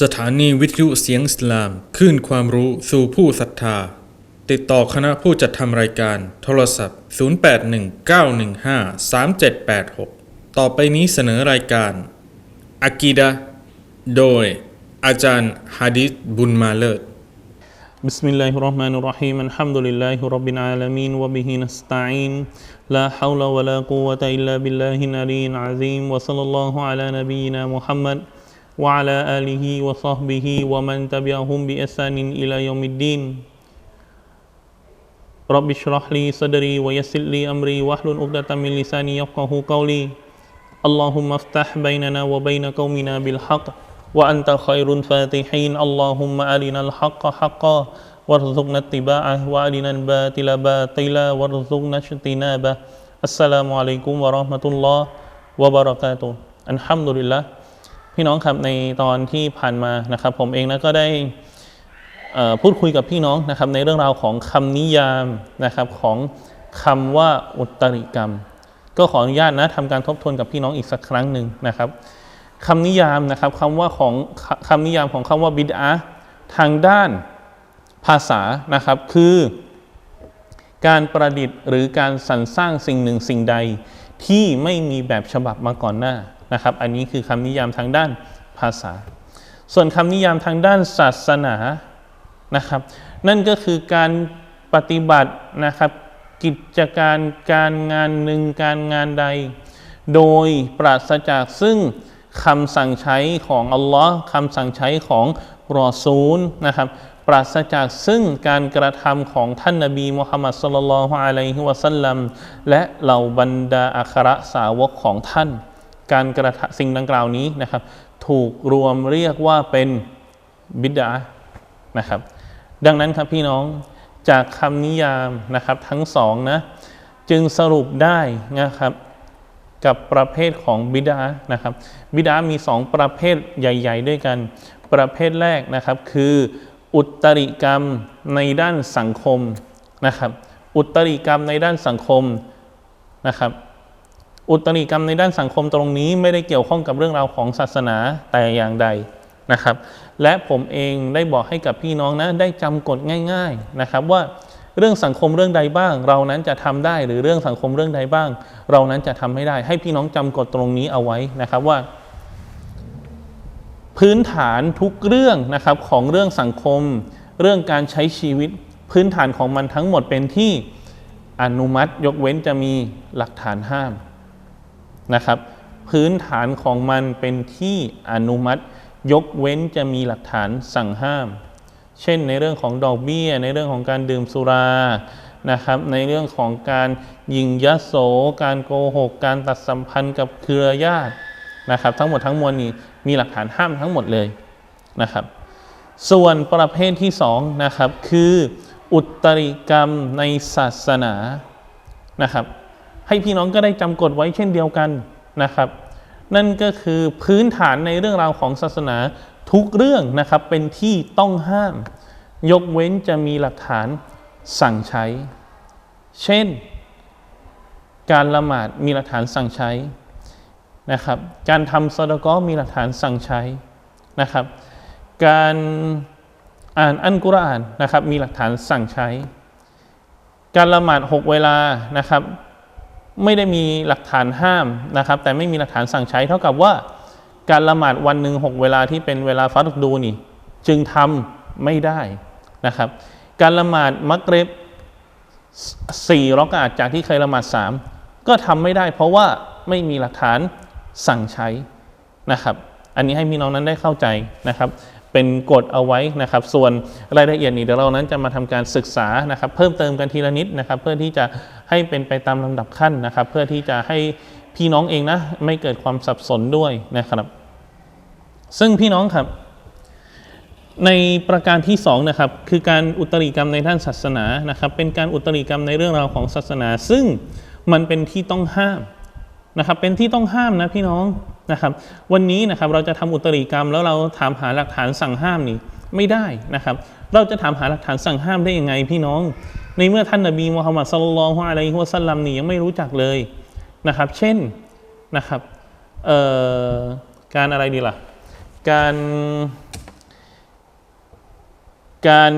สถานีวิทยุเสียงอิสลามขึ้นความรู้สู่ผู้ศรัทธา ติดต่อคณะผู้จัดทำรายการ โทรศัพท์ 0819153786 ต่อไปนี้เสนอรายการอากีดะโดย อาจารย์ฮะดิษบุญมาเลิศ بسم الله الرحمن الرحيم الحمد لله رب العالمين وبه نستعين لا حول ولا قوة إلا بالله العلي العظيم وصلى الله على نبينا محمد وعلى آله وصحبه ومن تبعهم بإحسان إلى يوم الدين. رب اشرح لي صدري ويسر لي أمري واحلل عقدة من لساني يفقه قولي. اللهم افتح بيننا وبين قومنا بالحق وأنت خير الفاتحين. اللهم أرنا الحق حقا وارزقنا اتباعه وأرنا الباطل باطلا وارزقنا اجتنابه. السلام عليكم ورحمة الله وبركاته. الحمد لله. พี่น้องครับในตอนที่ผ่านมานะครับ ผมเองนะก็ได้พูดคุยกับพี่น้องนะครับ ในเรื่องราวของคำนิยามนะครับของคำว่าอุตริกรรม ก็ขออนุญาตนะทำการทบทวนกับพี่น้องอีกสักครั้งหนึ่งนะครับคำนิยามนะครับคำว่าของคำนิยามของคำว่าบิดอาทางด้านภาษานะครับคือ การประดิษฐ์หรือการสรรสร้างสิ่งหนึ่งสิ่งใดที่ไม่มีแบบฉบับมาก่อนหน้า นะครับ อันนี้คือคำนิยามทางด้านภาษา ส่วนคำนิยามทางด้านศาสนานะครับ นั่นก็คือการปฏิบัตินะครับ กิจการการงานหนึ่งการงานใด โดยปราศจากซึ่งคำสั่งใช้ของอัลลอฮ์คำสั่งใช้ของรอซูลนะครับปราศจากซึ่งการกระทำของท่านนบีมุฮัมมัดสุลลัลฮุอะลัยฮิวะสัลลัมและเหล่าบรรดาอัครสาวกของท่าน การกระทสิ่งดังกล่าวนี้นะครับ ถูกรวมเรียกว่าเป็นบิดานะครับ ดังนั้นครับพี่น้องจากคำนิยามนะครับทั้งสองนะจึงสรุปได้นะครับกับประเภทของบิดานะครับบิดามีสองประเภทใหญ่ ๆ ด้วยกัน ประเภทแรกนะครับคืออุตริกรรมในด้านสังคมนะครับ อุตริกรรมในด้านสังคมนะครับ อุตริกรรมในด้านสังคมตรงนี้ไม่ได้เกี่ยวข้องกับเรื่องราวของศาสนาแต่อย่างใดนะครับ และผมเองได้บอกให้กับพี่น้องนะได้จำกฎง่าย ๆนะครับว่าเรื่องสังคมเรื่องใดบ้าง เรานั้นจะทำได้หรือเรื่องสังคมเรื่องใดบ้าง เรานั้นจะทำไม่ได้ ให้พี่น้องจำกฎตรงนี้เอาไว้นะครับว่า พื้นฐานทุกเรื่องนะครับของเรื่องสังคม เรื่องการใช้ชีวิต พื้นฐานของมันทั้งหมดเป็นที่อนุมัติ ยกเว้นจะมีหลักฐานห้าม นะครับ พื้นฐานของมันเป็นที่อนุมัติ ยกเว้นจะมีหลักฐานสั่งห้าม เช่นในเรื่องของดอกเบี้ย ในเรื่องของการดื่มสุรานะครับในเรื่องของการยิงยโส การโกหก การตัดสัมพันธ์กับเครือญาตินะครับ ทั้งหมดทั้งมวลนี้มีหลักฐานห้ามทั้งหมดเลยนะครับ ส่วนประเภทที่สองนะครับคืออุตริกรรมในศาสนานะครับ ให้พี่น้องก็ได้จำกฎไว้เช่นเดียวกันนะครับ นั่นก็คือพื้นฐานในเรื่องราวของศาสนาทุกเรื่องนะครับเป็นที่ต้องห้าม ยกเว้นจะมีหลักฐานสั่งใช้ เช่น การละหมาดมีหลักฐานสั่งใช้นะครับการทำซอดกอมีหลักฐานสั่งใช้นะครับ การอ่านอันกุรอานนะครับมีหลักฐานสั่งใช้ การละหมาดหกเวลานะครับ ไม่ได้มีหลักฐานห้ามนะครับ แต่ไม่มีหลักฐานสั่งใช้เท่ากับว่า การละหมาดวันหนึ่งหกเวลาที่เป็นเวลาฟัดดูนี่ จึงทำไม่ได้นะครับ การละหมาดมักเร็บสี่รอกาดจากที่เคยละหมาดสามก็ทำไม่ได้ เพราะว่าไม่มีหลักฐานสั่งใช้นะครับ อันนี้ให้พี่น้องนั้นได้เข้าใจนะครับ เป็นกฎเอาไว้นะครับ ส่วนรายละเอียดนี้เดี๋ยวเรานั้นจะมาทำการศึกษานะครับ เพิ่มเติมกันทีละนิดนะครับ เพื่อที่จะ ให้เป็นไปตามลำดับขั้นนะครับ เพื่อที่จะให้พี่น้องเองนะไม่เกิดความสับสนด้วยนะครับ ซึ่งพี่น้องครับ ในประการที่สองนะครับคือการอุตริกรรมในด้านศาสนานะครับ เป็นการอุตริกรรมในเรื่องราวของศาสนา ซึ่งมันเป็นที่ต้องห้ามนะครับเป็นที่ต้องห้ามนะพี่น้องนะครับ วันนี้นะครับเราจะทำอุตริกรรมแล้วเราถามหาหลักฐานสั่งห้ามนี่ไม่ได้นะครับ เราจะถามหาหลักฐานสั่งห้ามได้ยังไงพี่น้อง ในเมื่อท่านนบีมุฮัมมัดสุลลัลฮุอะลัยฮิวะสัลลัมนี่ยังไม่รู้จักเลยนะครับ เช่นนะครับการอะไรดีล่ะ การการ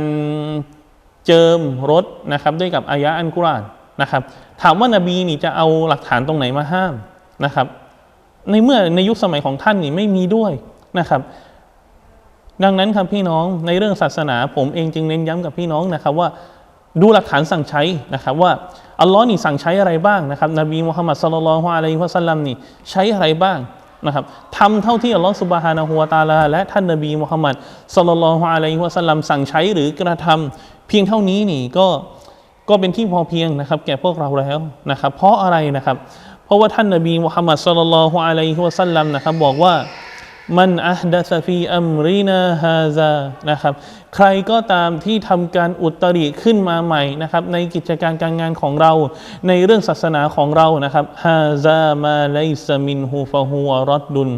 เจิมรถนะครับด้วยกับอายะอันกุรอานนะครับ ถามว่านบีนี่จะเอาหลักฐานตรงไหนมาห้ามนะครับ ในเมื่อในยุคสมัยของท่านนี่ไม่มีด้วยนะครับ ดังนั้นครับพี่น้องในเรื่องศาสนาผมเองจึงเน้นย้ำกับพี่น้องนะครับว่า ดูหลักฐานสั่งใช้นะครับว่าอัลลอฮ์นี่สั่งใช้อะไรบ้างนะครับนบีมุฮัมมัดสุลลัลฮุอะลัยฮิวะสัลลัมนี่ใช้อะไรบ้างนะครับทำเท่าที่อัลลอฮ์สุบฮานะฮูวะตาลาและท่านนบีมุฮัมมัดสุลลัลฮุอะลัยฮิวะสัลลัมสั่งใช้หรือกระทำเพียงเท่านี้นี่ก็ก็เป็นที่พอเพียงนะครับแก่พวกเราแล้วนะครับเพราะอะไรนะครับ เพราะว่าท่านนบีมุฮัมมัดสุลลัลฮุอะลัยฮิวะสัลลัมนะครับบอกว่า มันอัฮดะซะฟีอัมรินาฮาซานะครับ ใครก็ตามที่ทำการอุตริขึ้นมาใหม่นะครับ ในกิจการการงานของเรา ในเรื่องศาสนาของเรานะครับฮาซามาไลซามินฮูฟะฮูวรอดดุน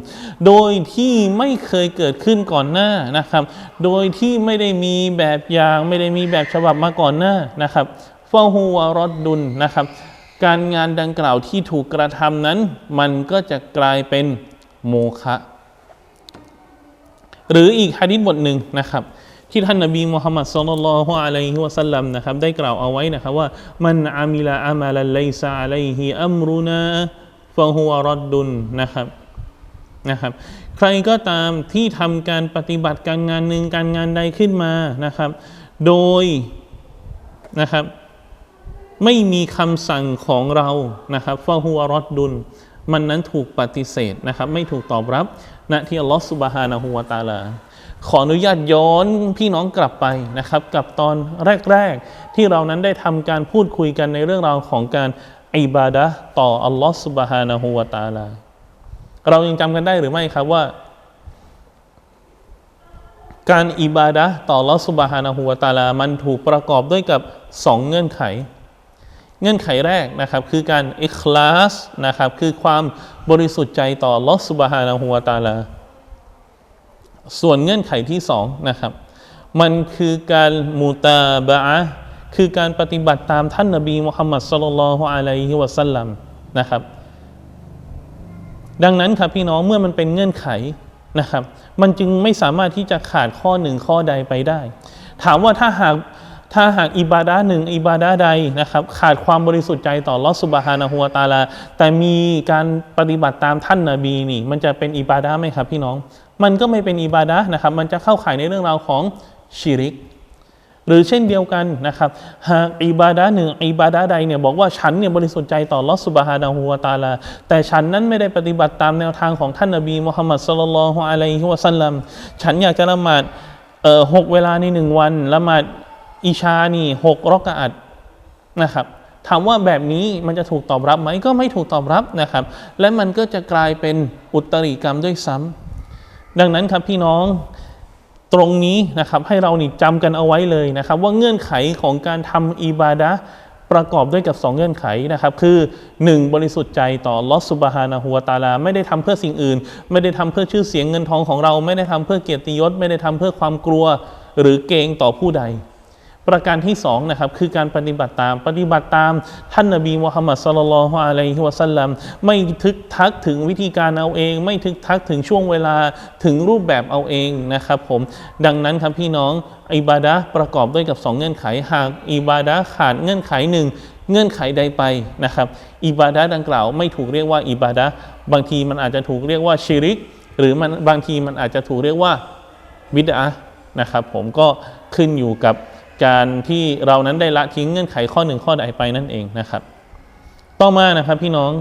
โดยที่ไม่เคยเกิดขึ้นก่อนหน้านะครับ โดยที่ไม่ได้มีแบบอย่าง ไม่ได้มีแบบฉบับมาก่อนหน้านะครับฟะฮูวรอดดุนนะครับ การงานดังกล่าวที่ถูกกระทำนั้น มันก็จะกลายเป็นโมฆะ หรืออีกฮะดิษบทหนึ่งนะครับ ที่ท่านนบีมุฮัมมัดสุลลัลฮุอะลัยฮิวะสัลลัมนะครับได้กล่าวเอาไว้นะครับว่ามันอามิลาอามาลันไลซาอะลัยฮิอัมรุนาฟะฮุวะรดดุนนะครับนะครับใครก็ตามที่ทำการปฏิบัติการงานหนึ่งการงานใดขึ้นมานะครับ โดยนะครับไม่มีคำสั่งของเรานะครับฟาฮัวรอดดุล มันนั้นถูกปฏิเสธนะครับ ไม่ถูกตอบรับ ณที่อัลลอฮฺสุบฮานะฮูวะตาลา ขออนุญาตย้อนพี่น้องกลับไปนะครับกับตอนแรก ๆ ที่เรานั้นได้ทำการพูดคุยกันในเรื่องราวของการอิบาดะต่ออัลลอฮฺสุบฮานะฮูวะตาลา เรายังจำกันได้หรือไม่ครับว่า การอิบาดะต่ออัลลอฮฺสุบฮานะฮูวะตาลา มันถูกประกอบด้วยกับสองเงื่อนไข เงื่อนไขแรกนะครับคือการอิคลาสนะครับคือความบริสุทธิ์ใจต่อลอสุบฮานะฮูวตาลา ส่วนเงื่อนไขที่สองนะครับมันคือการมูตาบะอะคือการปฏิบัติตามท่านนบีมุฮัมมัดสลลัลฮุอะลัยฮิวะสัลลัมนะครับ ดังนั้นครับพี่น้องเมื่อมันเป็นเงื่อนไขนะครับ มันจึงไม่สามารถที่จะขาดข้อหนึ่งข้อใดไปได้ ถามว่าถ้าหาก ถ้าหากอิบาดะห์หนึ่งอิบาดะห์ใดนะครับ ขาดความบริสุทธิ์ใจต่อลอสุบฮานะฮูวตาลา แต่มีการปฏิบัติตามท่านนาบีนี่ มันจะเป็นอิบาดะห์ไหมครับพี่น้อง มันก็ไม่เป็นอิบาดะห์นะครับ มันจะเข้าข่ายในเรื่องราวของชิริก หรือเช่นเดียวกันนะครับ หากอิบาดะห์หนึ่งอิบาดะห์ใดเนี่ยบอกว่าฉันเนี่ยบริสุทธิ์ใจต่อลอสุบฮานะฮูวตาลา แต่ฉันนั้นไม่ได้ปฏิบัติตามแนวทางของท่านนบีมุฮัมมัดสุลลัลฮุอะลัยฮิวะสัลลัม ฉันอยากจะละหมาดเอ่อหกเวลาในหนึ่งวันละหมาด อิชานี่หกรอกอัดนะครับถามว่าแบบนี้มันจะถูกตอบรับไหมก็ไม่ถูกตอบรับนะครับ และมันก็จะกลายเป็นอุตริกรรมด้วยซ้ำดังนั้นครับพี่น้องตรงนี้นะครับให้เรานี่จำกันเอาไว้เลยนะครับ ว่าเงื่อนไขของการทำอิบาดะประกอบด้วยกับ 2 เงื่อนไขนะครับคือ 1 บริสุทธิ์ใจต่อลอสุบฮานะฮูวตาลา ไม่ได้ทำเพื่อสิ่งอื่น ไม่ได้ทำเพื่อชื่อเสียงเงินทองของเรา ไม่ได้ทำเพื่อเกียรติยศ ไม่ได้ทำเพื่อความกลัว หรือเกรงต่อผู้ใด ประการที่สองนะครับคือการปฏิบัติตามปฏิบัติตามท่านนบีมุฮัมมัดสุลลัลฮุอะลัยฮิวะสัลลัมไม่ทึกทักถึงวิธีการเอาเอง ไม่ทึกทักถึงช่วงเวลาถึงรูปแบบเอาเองนะครับผมดังนั้นครับพี่น้องอิบาดะห์ประกอบด้วยกับสองเงื่อนไขหากอิบาดะห์ขาดเงื่อนไขหนึ่งเงื่อนไขใดไปนะครับอิบาดะห์ดังกล่าวไม่ถูกเรียกว่าอิบาดะห์บางทีมันอาจจะถูกเรียกว่าชิริก หรือมันบางทีมันอาจจะถูกเรียกว่าบิดอะนะครับผมก็ขึ้นอยู่กับ การที่เรานั้นได้ละทิ้งเงื่อนไขข้อหนึ่งข้อใดไปนั่นเองนะครับ ต่อมานะครับพี่น้อง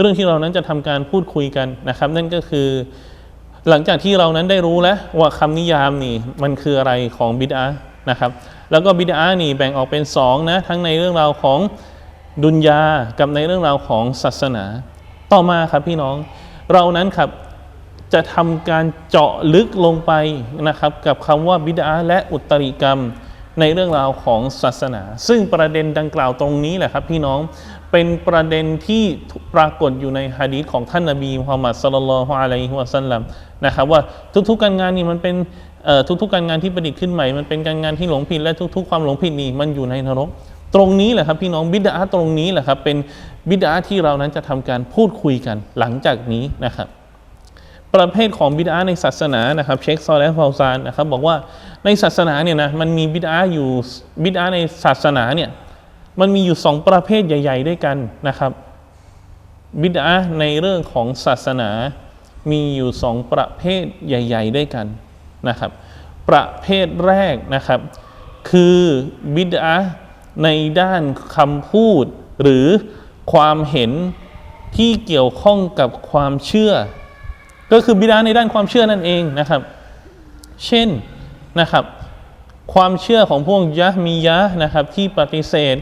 เรื่องที่เรานั้นจะทำการพูดคุยกันนะครับ นั่นก็คือ หลังจากที่เรานั้นได้รู้แล้วว่าคำนิยามนี่มันคืออะไรของบิดานะครับ แล้วก็บิดานี่แบ่งออกเป็นสองนะทั้งในเรื่องราวของดุนยากับในเรื่องราวของศาสนา ต่อมาครับพี่น้องเรานั้นครับจะทำการเจาะลึกลงไปนะครับ กับคำว่าบิดาและอุตริกรรม ในเรื่องราวของศาสนา ซึ่งประเด็นดังกล่าวตรงนี้แหละครับพี่น้องเป็นประเด็นที่ปรากฏอยู่ในฮะดีษของท่านนบีมุฮัมมัดสุลลัลฮุอะลัยฮิวะสัลลัมนะครับว่าทุกๆการงานนี่มันเป็นทุกๆการงานที่ประดิษฐ์ขึ้นใหม่ มันเป็นการงานที่หลงผิดและทุก ๆ ความหลงผิดนี่มันอยู่ในนรก ตรงนี้แหละครับพี่น้องบิดาตรงนี้แหละครับเป็นบิดาที่เรานั้นจะทำการพูดคุยกันหลังจากนี้นะครับ ประเภทของบิดาในศาสนานะครับเชคซอลและฟาวซานนะครับบอกว่าในศาสนาเนี่ยนะมันมีบิดาอยู่บิดาในศาสนาเนี่ยมันมีอยู่สองประเภทใหญ่ ๆ ด้วยกันนะครับบิดาในเรื่องของศาสนา มีอยู่สองประเภทใหญ่ ๆ ด้วยกันนะครับ ประเภทแรกนะครับ คือบิดาในด้านคำพูด หรือความเห็นที่เกี่ยวข้องกับความเชื่อ ก็คือบิดาในด้านความเชื่อนั่นเองนะครับ เช่นนะครับ ความเชื่อของพวกยะมียะนะครับ ที่ปฏิเสธ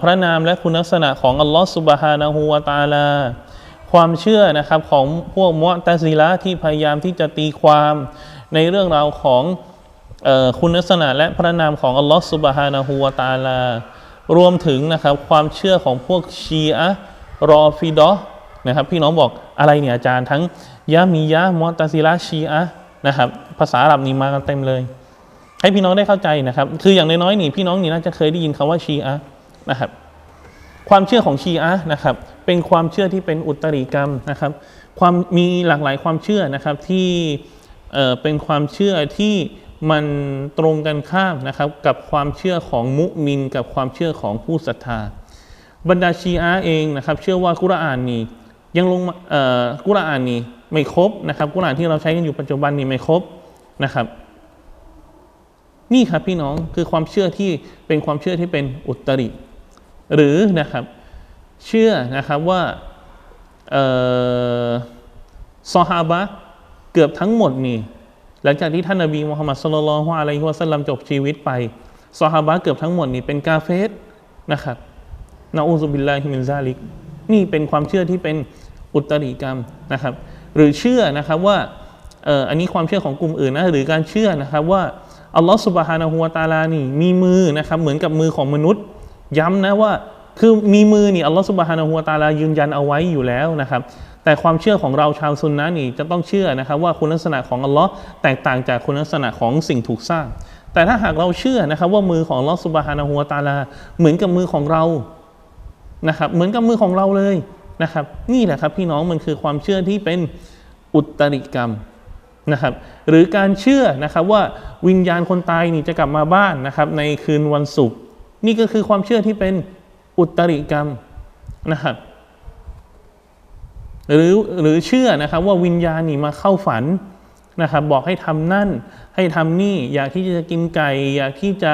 พระนามและคุณลักษณะของอัลลอฮฺสุบฮานะฮูวาตาลา ความเชื่อนะครับของพวกมุอ์ตซิละที่พยายามที่จะตีความในเรื่องราวของออคุณลักษณะและพระนามของอัลลอฮฺสุบฮานะฮูวาตาลารวมถึงนะครับความเชื่อของพวกชีอะรอฟิดอ นะครับ พี่น้องบอกอะไรเนี่ยอาจารย์ทั้งยะมียะมอตซิละชีอะนะครับภาษาอาหรับนี่มากันเต็มเลย ให้พี่น้องได้เข้าใจนะครับ คืออย่างน้อยๆนี่พี่น้องนี่น่าจะเคยได้ยินคำว่าชีอะนะครับความเชื่อของชีอะนะครับเป็นความเชื่อที่เป็นอุตริกรรมนะครับ ความมีหลากหลายความเชื่อนะครับที่เอ่อเป็นความเชื่อที่มันตรงกันข้ามนะครับกับความเชื่อของมุมิน กับความเชื่อของผู้ศรัทธา บรรดาชีอะเองนะครับ เชื่อว่ากุรอานนี่ ยังลงกุรอานนี่ไม่ครบนะครับกุรอานที่เราใช้กันอยู่ปัจจุบันนี่ไม่ครบนะครับ นี่ครับพี่น้องคือความเชื่อที่เป็นความเชื่อที่เป็นอุตริ หรือนะครับ เชื่อนะครับว่าอซอฮาบะเกือบทั้งหมดนี่หลังจากที่ท่านนบีมุฮัมมัดสุลลัลฮวะอะลัยฮิวะสัลลัมจบชีวิตไปซอฮาบะเกือบทั้งหมดนี่เป็นกาเฟสนะครับนะอูซุบิลลาฮิมินซาลิก นี่เป็นความเชื่อที่เป็นอุตริกรรมนะครับ หรือเชื่อนะครับว่าเอ่ออันนี้ความเชื่อของกลุ่มอื่นนะหรือการเชื่อนะครับว่าอัลลอฮฺสุบฮานะฮูวะตาลานี่มีมือนะครับเหมือนกับมือของมนุษย์ ย้ำนะว่าคือมีมือนี่อัลลอฮฺสุบฮานะฮูวะตาลายืนยันเอาไว้อยู่แล้วนะครับ แต่ความเชื่อของเราชาวซุนนะนี่จะต้องเชื่อนะครับว่าคุณลักษณะของอัลลอฮ์แตกต่างจากคุณลักษณะของสิ่งถูกสร้าง แต่ถ้าหากเราเชื่อนะครับว่ามือของอัลลอฮฺสุบฮานะฮูวะตาลาเหมือนกับมือของเรา นะครับเหมือนกับมือของเราเลยนะครับ นี่แหละครับพี่น้องมันคือความเชื่อที่เป็นอุตริกรรมนะครับ หรือการเชื่อนะครับว่าวิญญาณคนตายนี่จะกลับมาบ้านนะครับ ในคืนวันศุกร์นี่ก็คือความเชื่อที่เป็นอุตริกรรมนะครับหรือหรือเชื่อนะครับว่าวิญญาณนี่มาเข้าฝันนะครับ บอกให้ทำนั่นให้ทำนี่ อยากที่จะกินไก่ อยากที่จะ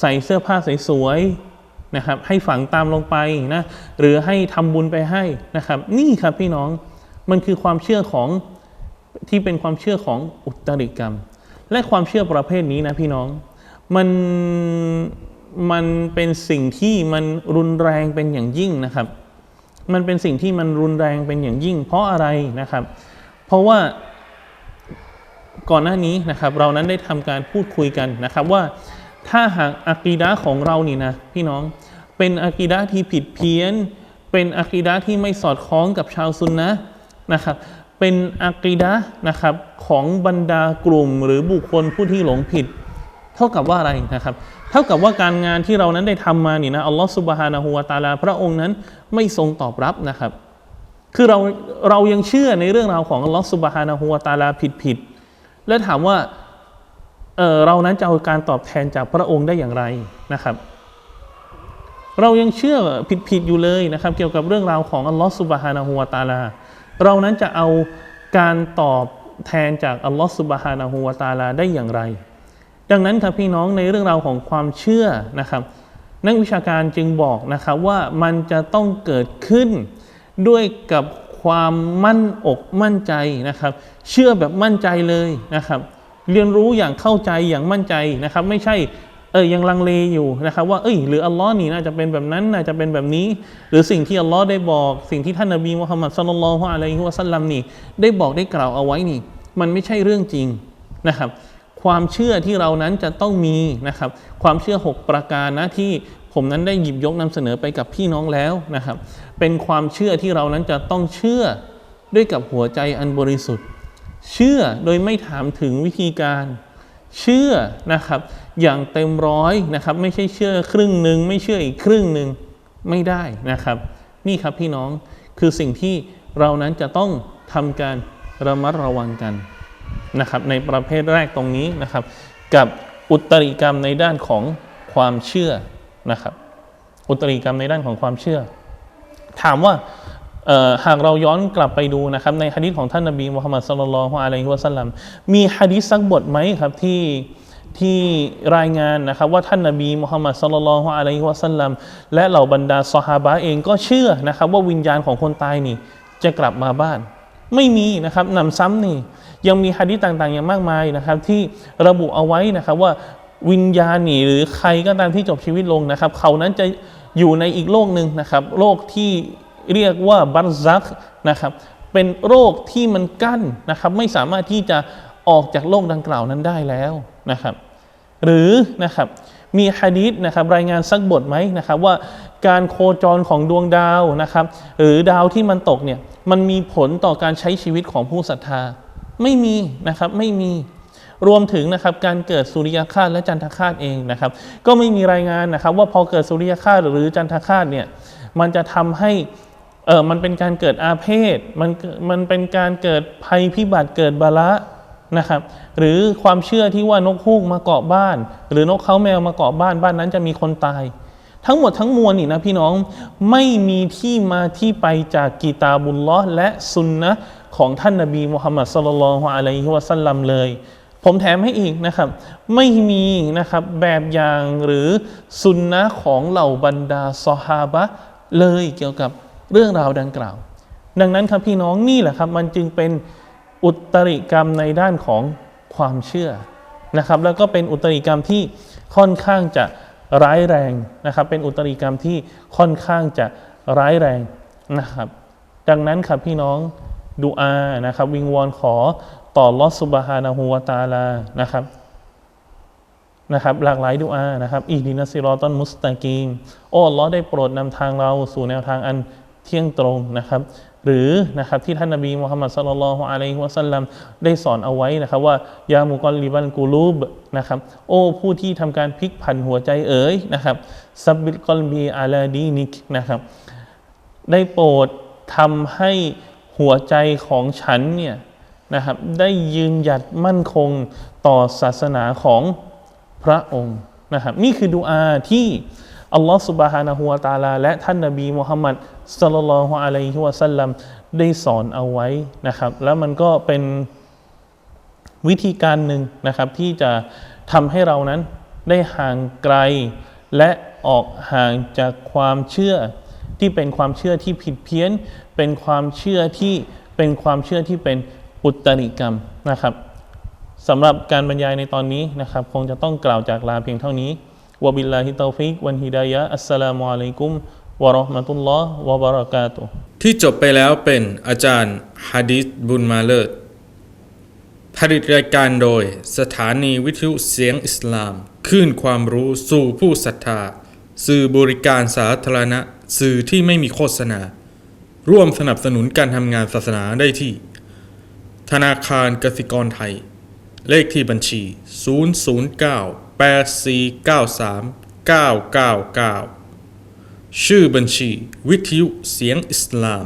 ใส่เสื้อผ้าสวยๆ นะครับให้ฝังตามลงไปนะหรือให้ทำบุญไปให้นะครับ นี่ครับพี่น้องมันคือความเชื่อของที่เป็นความเชื่อของอุตริกรรม และความเชื่อประเภทนี้นะพี่น้องมันมันเป็นสิ่งที่มันรุนแรงเป็นอย่างยิ่งนะครับ มันเป็นสิ่งที่มันรุนแรงเป็นอย่างยิ่ง เพราะอะไรนะครับ เพราะว่าก่อนหน้านี้นะครับเรานั้นได้ทำการพูดคุยกันนะครับว่า ถ้าหากอากีดะของเรานี่นะพี่น้องเป็นอากีดะที่ผิดเพี้ยน เป็นอากีดะที่ไม่สอดคล้องกับชาวซุนนะนะครับ เป็นอากีดะนะครับของบรรดากลุ่มหรือบุคคลผู้ที่หลงผิด เท่ากับว่าอะไรนะครับ เท่ากับว่าการงานที่เรานั้นได้ทำมานี่นะอัลลอฮฺสุบฮานะฮูวาตาลาพระองค์นั้นไม่ทรงตอบรับนะครับ คือเราเรายังเชื่อในเรื่องราวของอัลลอฮฺสุบฮานะฮูวาตาลาผิดผิดและถามว่า เออเรานั้นจะเอาการตอบแทนจากพระองค์ได้อย่างไรนะครับ เรายังเชื่อผิดๆอยู่เลยนะครับ เกี่ยวกับเรื่องราวของอัลลอฮฺสุบฮานะฮูวาตาลา เรานั้นจะเอาการตอบแทนจากอัลลอฮฺสุบฮานะฮูวาตาลาได้อย่างไร ดังนั้นครับพี่น้องในเรื่องราวของความเชื่อนะครับ นักวิชาการจึงบอกนะครับว่ามันจะต้องเกิดขึ้นด้วยกับความมั่นอกมั่นใจนะครับ เชื่อแบบมั่นใจเลยนะครับ เรียนรู้อย่างเข้าใจอย่างมั่นใจนะครับ ไม่ใช่เออยังลังเลอยู่นะครับ ว่าเอ้ยหรืออัลลอฮ์นี่น่าจะเป็นแบบนั้นน่าจะเป็นแบบนี้ หรือสิ่งที่อัลลอฮ์ได้บอกสิ่งที่ท่านนบีมุฮัมมัดสุลลัลฮุอะลัยฮิวะสัลลัมนี่ได้บอกได้กล่าวเอาไว้นี่ มันไม่ใช่เรื่องจริงนะครับความเชื่อที่เรานั้นจะต้องมีนะครับ ความเชื่อ 6 ประการนะที่ผมนั้นได้หยิบยกนำเสนอไปกับพี่น้องแล้วนะครับ เป็นความเชื่อที่เรานั้นจะต้องเชื่อด้วยกับหัวใจอันบริสุทธิ์ เชื่อโดยไม่ถามถึงวิธีการเชื่อนะครับอย่างเต็มร้อยนะครับ ไม่ใช่เชื่อครึ่งหนึ่งไม่เชื่ออีกครึ่งหนึ่งไม่ได้นะครับ นี่ครับพี่น้องคือสิ่งที่เรานั้นจะต้องทำการระมัดระวังกันนะครับ ในประเภทแรกตรงนี้นะครับ กับอุตริกรรมในด้านของความเชื่อนะครับ อุตริกรรมในด้านของความเชื่อ ถามว่า หากเราย้อนกลับไปดูนะครับในฮะดีษของท่านนบีมุฮัมมัดสุลลัลฮุอะลัยฮิวะสัลลัมมีฮะดีษสักบทไหมครับที่ที่รายงานนะครับว่าท่านนบีมุฮัมมัดสุลลัลฮุอะลัยฮิวะสัลลัมและเหล่าบรรดาซอฮาบะเองก็เชื่อนะครับว่าวิญญาณของคนตายนี่จะกลับมาบ้าน ไม่มีนะครับนำซ้ำนี่ยังมีฮะดีษต่างๆอย่างมากมายนะครับที่ระบุเอาไว้นะครับว่าวิญญาณนี่หรือใครก็ตามที่จบชีวิตลงนะครับ เขานั้นจะอยู่ในอีกโลกหนึ่งนะครับ โลกที่ เรียกว่าบัรซักนะครับเป็นโรคที่มันกั้นนะครับไม่สามารถที่จะออกจากโลกดังกล่าวนั้นได้แล้วนะครับ หรือนะครับมีฮะดีษนะครับรายงานสักบทไหมนะครับว่าการโคจรของดวงดาวนะครับ หรือดาวที่มันตกเนี่ยมันมีผลต่อการใช้ชีวิตของผู้ศรัทธา ไม่มีนะครับไม่มีรวมถึงนะครับการเกิดสุริยคราสและจันทคราสเองนะครับ ก็ไม่มีรายงานนะครับ ว่าพอเกิดสุริยคราสหรือจันทคราสเนี่ยมันจะทำให้ เออมันเป็นการเกิดอาเพศมันมันเป็นการเกิดภัยพิบัติเกิดบาละนะครับ หรือความเชื่อที่ว่านกฮูกมาเกาะบ้าน หรือนกเขาแมวมาเกาะบ้านบ้านนั้นจะมีคนตาย ทั้งหมดทั้งมวลนี่นะพี่น้องไม่มีที่มาที่ไปจากกีตาบุลลอฮ์และซุนนะของท่านนบีมุฮัมมัดสุลลัลฮุอะลัยฮิวะสัลลัมเลย ผมแถมให้อีกนะครับ ไม่มีนะครับแบบอย่างหรือซุนนะของเหล่าบรรดาซอฮาบะเลยเกี่ยวกับ เรื่องราวดังกล่าว ดังนั้นครับพี่น้องนี่แหละครับมันจึงเป็นอุตริกรรมในด้านของความเชื่อนะครับ แล้วก็เป็นอุตริกรรมที่ค่อนข้างจะร้ายแรงนะครับ เป็นอุตริกรรมที่ค่อนข้างจะร้ายแรงนะครับ ดังนั้นครับพี่น้องดูอานะครับ วิงวอนขอต่อลอสุบฮานะฮูวตาลานะครับนะครับหลากหลายดุอานะครับอีดินัสซิรอตันมุสตากีมโอ้ลอได้โปรดนำทางเราสู่แนวทางอัน เที่ยงตรงนะครับ หรือนะครับที่ท่านนบีมุฮัมมัดสุลลัลฮุอะลัยฮิวะสัลลัมได้สอนเอาไว้นะครับ ว่ายามุกอลิบันกูลูบนะครับโอ้ผู้ที่ทำการพลิกผันหัวใจเอ๋ยนะครับซับบิลกอลบีอาลาดีนิกนะครับได้โปรดทำให้หัวใจของฉันเนี่ยนะครับได้ยืนหยัดมั่นคงต่อศาสนาของพระองค์นะครับนี่คือดุอาที่ อัลลอฮฺสุบฮานะฮูวะตาลา และท่านนบีมุฮัมมัดสลลัลลอฮุอะลัยฮิวะสัลลัมได้สอนเอาไว้นะครับ แล้วมันก็เป็นวิธีการหนึ่งนะครับที่จะทำให้เรานั้นได้ห่างไกล และออกห่างจากความเชื่อที่เป็นความเชื่อที่ผิดเพี้ยน เป็นความเชื่อที่เป็นความเชื่อที่เป็นอุตริกรรมนะครับสำหรับการบรรยายในตอนนี้นะครับ คงจะต้องกล่าวจากลาเพียงเท่านี้ วบิลลาฮิตาฟิกวันฮิดายะอัสสลามุอะลัยกุมวะเราะห์มะตุลลอฮ์วะบะเราะกาตุที่จบไปแล้วเป็นอาจารย์ฮะดิษบุญมาเลิศผลิตรายการโดยสถานีวิทยุเสียงอิสลามคลื่นความรู้สู่ผู้ศรัทธา สื่อบริการสาธารณะ สื่อที่ไม่มีโฆษณา ร่วมสนับสนุนการทำงานศาสนาได้ที่ ธนาคารกสิกรไทย เลขที่บัญชี 009 8493 999 ชื่อบัญชี วิทยุเสียงอิสลาม